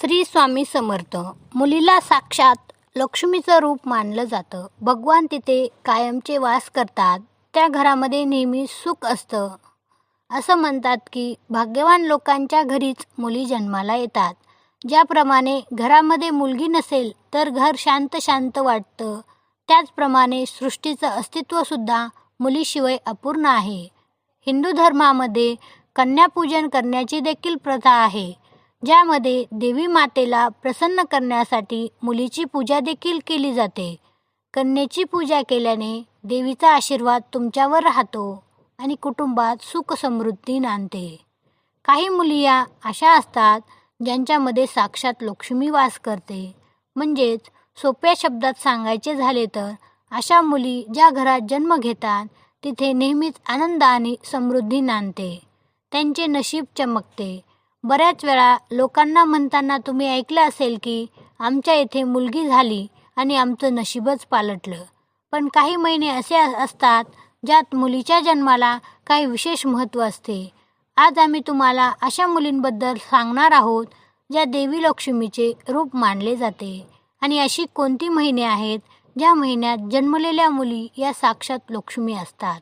श्री स्वामी समर्थ. मुलीला साक्षात लक्ष्मीचं रूप मानलं जातं. भगवान तिथे कायमचे वास करतात. त्या घरामध्ये नेहमी सुख असतं. असं म्हणतात की भाग्यवान लोकांच्या घरीच मुली जन्माला येतात. ज्याप्रमाणे घरामध्ये मुलगी नसेल तर घर शांत शांत वाटतं. त्याचप्रमाणे सृष्टीचं अस्तित्वसुद्धा मुलीशिवाय अपूर्ण आहे. हिंदू धर्मामध्ये कन्यापूजन करण्याची देखील प्रथा आहे. ज्यामध्ये देवी मातेला प्रसन्न करण्यासाठी मुलीची पूजा देखील केली जाते. कन्येची पूजा केल्याने देवीचा आशीर्वाद तुमच्यावर राहतो आणि कुटुंबात सुख समृद्धी नांदते. काही मुली या अशा असतात ज्यांच्यामध्ये साक्षात लक्ष्मी वास करते. म्हणजेच सोप्या शब्दात सांगायचे झाले तर अशा मुली ज्या घरात जन्म घेतात तिथे नेहमीच आनंद आणि समृद्धी नांदते. त्यांचे नशीब चमकते. बऱ्याच वेळा लोकांना म्हणताना तुम्ही ऐकलं असेल की आमच्या इथे मुलगी झाली आणि आमचं नशीबच पालटलं. पण काही महिने असे असतात ज्यात मुलीच्या जन्माला काही विशेष महत्त्व असते. आज आम्ही तुम्हाला अशा मुलींबद्दल सांगणार आहोत ज्या देवी लक्ष्मीचे रूप मानले जाते. आणि अशी कोणती महिने आहेत ज्या महिन्यात जन्मलेल्या मुली या साक्षात लक्ष्मी असतात.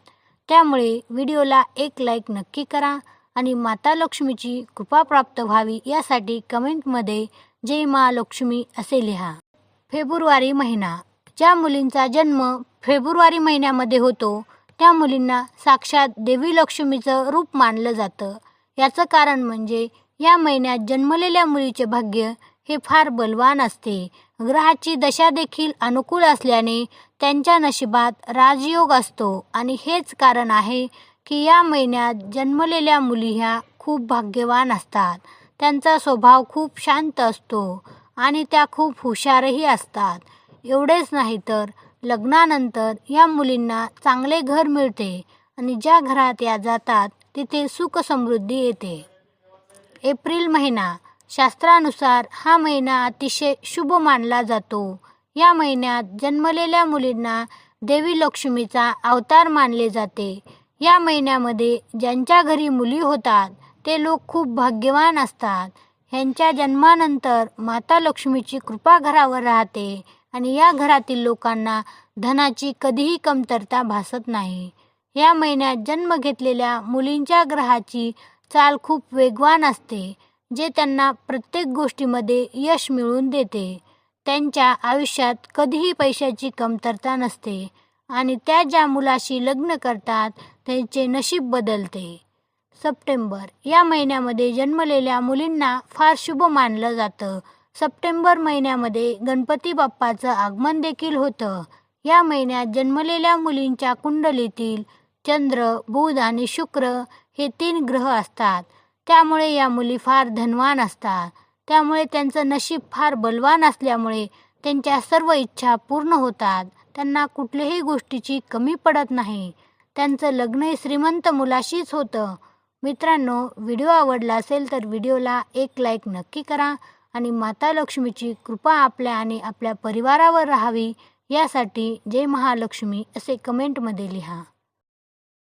त्यामुळे व्हिडिओला एक लाईक नक्की करा आणि माता लक्ष्मीची कृपा प्राप्त व्हावी यासाठी कमेंटमध्ये जय मा लक्ष्मी असे लिहा. फेब्रुवारी महिना. ज्या मुलींचा जन्म फेब्रुवारी महिन्यामध्ये होतो त्या मुलींना साक्षात देवी लक्ष्मीचं रूप मानलं जातं. याचं कारण म्हणजे या महिन्यात जन्मलेल्या मुलीचे भाग्य हे फार बलवान असते. ग्रहाची दशा देखील अनुकूल असल्याने त्यांच्या नशिबात राजयोग असतो आणि हेच कारण आहे की या महिन्यात जन्मलेल्या मुली ह्या खूप भाग्यवान असतात. त्यांचा स्वभाव खूप शांत असतो आणि त्या खूप हुशारही असतात. एवढेच नाही तर लग्नानंतर या मुलींना चांगले घर मिळते आणि ज्या घरात या जातात तिथे सुख समृद्धी येते. एप्रिल महिना. शास्त्रानुसार हा महिना अतिशय शुभ मानला जातो. या महिन्यात जन्मलेल्या मुलींना देवी लक्ष्मीचा अवतार मानले जाते. या महिन्यामध्ये ज्यांच्या घरी मुली होतात ते लोक खूप भाग्यवान असतात. ह्यांच्या जन्मानंतर माता लक्ष्मीची कृपा घरावर राहते आणि या घरातील लोकांना धनाची कधीही कमतरता भासत नाही. या महिन्यात जन्म घेतलेल्या मुलींच्या ग्रहाची चाल खूप वेगवान असते जे त्यांना प्रत्येक गोष्टीमध्ये यश मिळवून देते. त्यांच्या आयुष्यात कधीही पैशाची कमतरता नसते आणि त्या ज्या मुलाशी लग्न करतात त्यांचे नशीब बदलते. सप्टेंबर. या महिन्यामध्ये जन्मलेल्या मुलींना फार शुभ मानलं जातं. सप्टेंबर महिन्यामध्ये गणपती बाप्पाचं आगमन देखील होतं. या महिन्यात जन्मलेल्या मुलींच्या कुंडलीतील चंद्र बुध आणि शुक्र हे तीन ग्रह असतात. त्यामुळे या मुली फार धनवान असतात. त्यामुळे त्यांचं नशीब फार बलवान असल्यामुळे त्यांच्या सर्व इच्छा पूर्ण होतात. त्यांना कुठल्याही गोष्टीची कमी पडत नाही. त्यांचं लग्नही श्रीमंत मुलाशीच होतं. मित्रांनो व्हिडिओ आवडला असेल तर व्हिडिओला एक लाईक नक्की करा आणि माता लक्ष्मीची कृपा आपल्या आणि आपल्या परिवारावर राहावी यासाठी जय महालक्ष्मी असे कमेंटमध्ये लिहा.